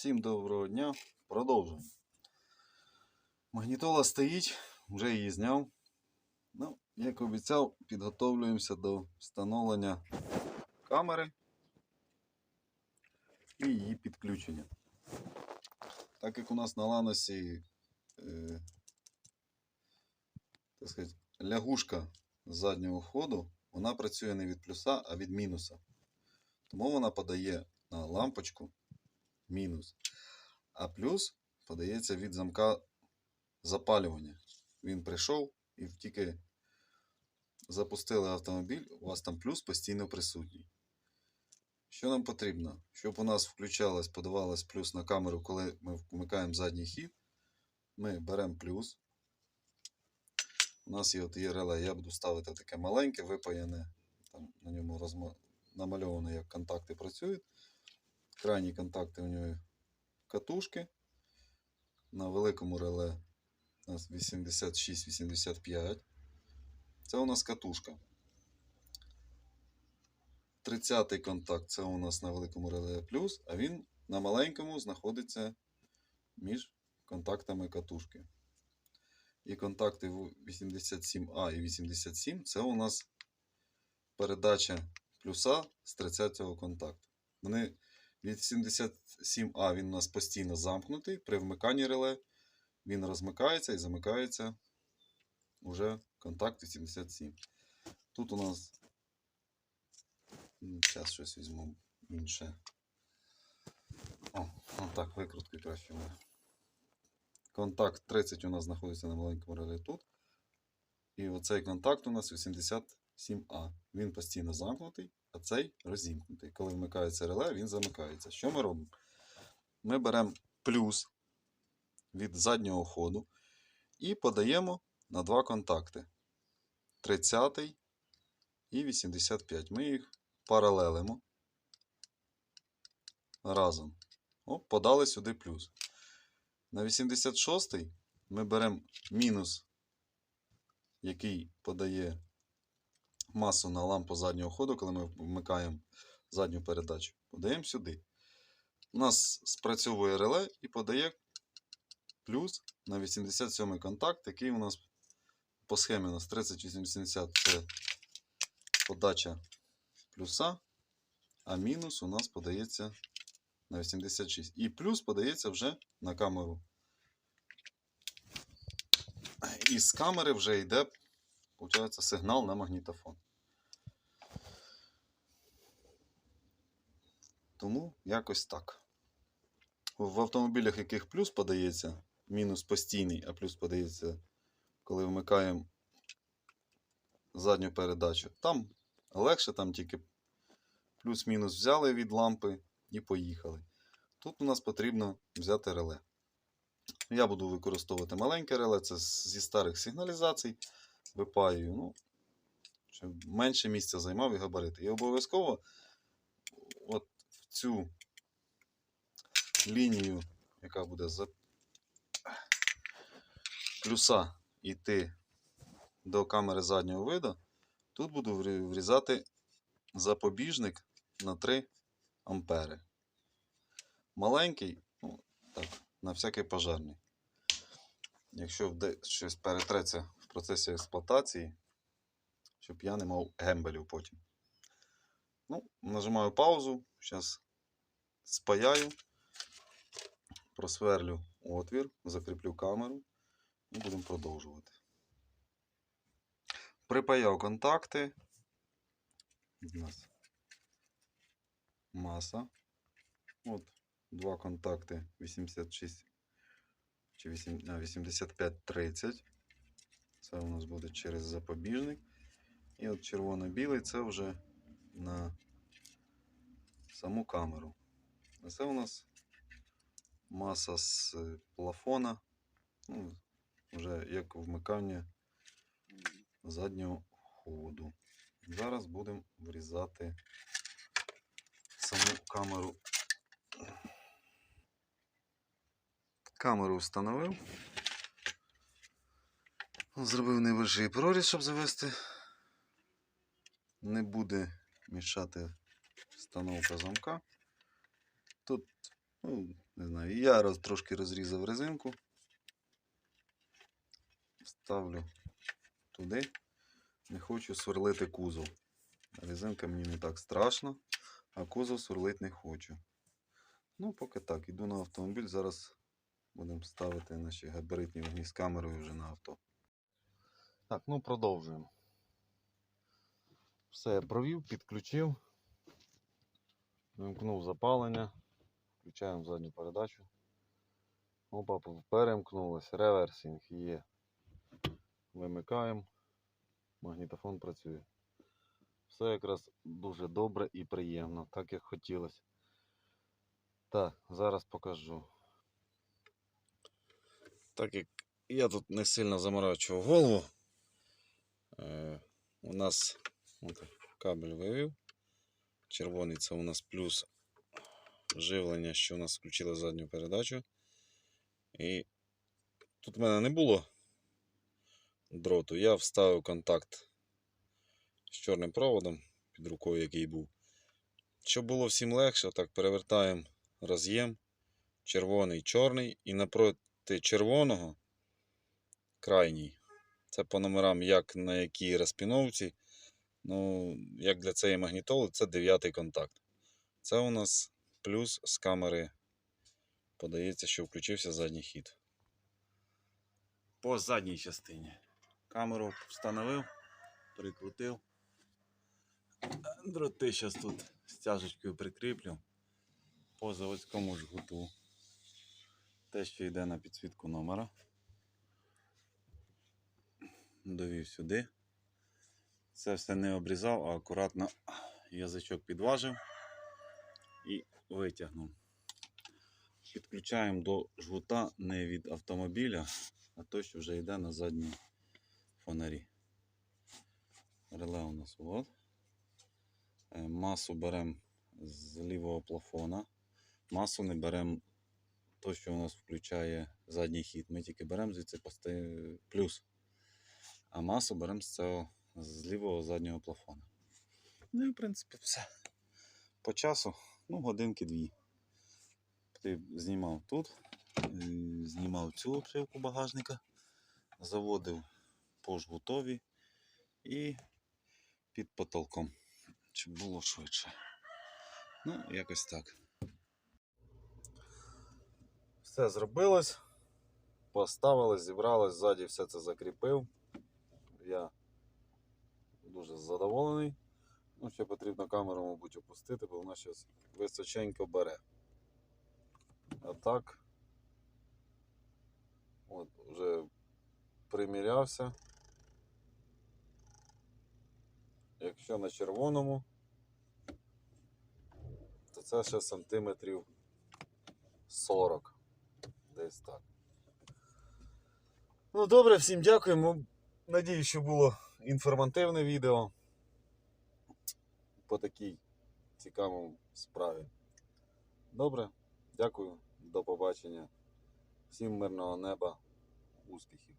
Всім доброго дня. Продовжуємо. Магнітола стоїть, вже її зняв. Ну, як обіцяв, підготовлюємося до встановлення камери і її підключення. Так як у нас на ланосі е, так сказати, лягушка заднього ходу, вона працює не від плюса, а від мінуса. Тому вона подає на лампочку мінус. А плюс подається від замка запалювання. Він прийшов і тільки запустили автомобіль, у вас там плюс постійно присутній. Що нам потрібно? Щоб у нас включалось, подавалось плюс на камеру, коли ми вмикаємо задній хід, ми беремо плюс. У нас є, от є реле, я буду ставити таке маленьке, випаяне, там на ньому розма... намальовано, як контакти працюють. Крайні контакти у нього катушки. На великому реле у нас 86-85. Це у нас катушка. 30-й контакт це у нас на великому реле плюс, а він на маленькому знаходиться між контактами катушки. І контакти 87А і 87 це у нас передача плюса з 30-го контакту. Вони від 77А він у нас постійно замкнутий. При вмиканні реле він розмикається і замикається уже контакт 87. Тут у нас. Зараз щось візьму інше. О, ну так, викрутки краще. Контакт 30 у нас знаходиться на маленькому реле тут. І оцей контакт у нас 87А. Він постійно замкнутий, а цей розімкнутий. Коли вмикається реле, він замикається. Що ми робимо? Ми беремо плюс від заднього ходу і подаємо на два контакти: 30 і 85. Ми їх паралелимо разом. О, подали сюди плюс. На 86 ми беремо мінус, який подає масу на лампу заднього ходу, коли ми вмикаємо задню передачу. Подаємо сюди. У нас спрацьовує реле і подає плюс на 87 контакт, який у нас по схемі у нас 3080 це подача плюса, а мінус у нас подається на 86. І плюс подається вже на камеру. І з камери вже йде, виходить, сигнал на магнітофон. Тому якось так. В автомобілях, яких плюс подається, мінус постійний, а плюс подається, коли вмикаємо задню передачу. Там легше, там тільки плюс-мінус взяли від лампи і поїхали. Тут у нас потрібно взяти реле. Я буду використовувати маленьке реле, це зі старих сигналізацій. Випаюю, ну, щоб менше місця займав і габарити. І обов'язково от в цю лінію, яка буде за плюса йти до камери заднього виду, тут буду врізати запобіжник на 3 ампери. Маленький, ну, так, на всякий пожарний. Якщо щось перетреться процесі експлуатації, щоб я не мав гембелів потім. Ну, нажимаю паузу, зараз спаяю, просверлю отвір, закріплю камеру і будемо продовжувати. Припаяв контакти. У нас маса. От два контакти 86 чи 85-30. Це у нас буде через запобіжник. І от червоно-білий це вже на саму камеру. А це у нас маса з е, плафона. Ну, вже як вмикання заднього ходу. Зараз будемо врізати саму камеру. Камеру встановив. Зробив невеликий проріз, щоб завести. Не буде мішати встановка замка. Тут ну, Не знаю. Я роз, трошки розрізав резинку. Ставлю туди. Не хочу сверлити кузов. Резинка мені не так страшно, а кузов сверлити не хочу. Ну, поки так, іду на автомобіль. Зараз будемо ставити наші габаритні вогні з камерою вже на авто. Так, ну продовжуємо. Все я провів, підключив. Вимкнув запалення. Включаємо задню передачу. Опа, перемкнулося. Реверсінг є. Вимикаємо. Магнітофон працює. Все якраз дуже добре і приємно, так як хотілося. Так, зараз покажу. Так як я тут не сильно заморачував голову, у нас от, кабель вивів. Червоний це у нас плюс живлення, що у нас включило задню передачу. І тут в мене не було дроту. Я вставив контакт з чорним проводом під рукою, який був. Щоб було всім легше, так перевертаємо роз'єм. Червоний, чорний, і напроти червоного крайній. Це по номерам, як на якій розпіновці. Ну, як для цієї магнітоли, це дев'ятий контакт. Це у нас плюс з камери подається, що включився задній хід. По задній частині. Камеру встановив, прикрутив. Дроти зараз тут стяжечкою прикріплю по заводському жгуту. Те, що йде на підсвітку номера. Довів сюди. Це все не обрізав, а акуратно язичок підважив і витягнув. Підключаємо до жгута не від автомобіля, а той, що вже йде на задній фонарі. Реле у нас от. Е, Масу беремо з лівого плафона. Масу не беремо то, що у нас включає задній хід. Ми тільки беремо звідси плюс. А масу беремо з цього з лівого заднього плафона. Ну і в принципі все. По часу, ну, годинки дві. Ти знімав тут, е, знімав цю обшивку багажника, заводив по жгутові і під потолком, щоб було швидше. Ну, якось так. Все зробилось. Поставилось, зібралось, ззаді все це закріпив. Я дуже задоволений. Ну, ще потрібно камеру, мабуть, опустити, бо вона зараз височенько бере. А так, от, вже примірявся. Якщо на червоному, то це ще сантиметрів 40. Десь так. Ну добре, всім дякуємо. Надію, що було інформативне відео по такій цікавій справі. Добре, дякую, до побачення. Всім мирного неба, успіхів.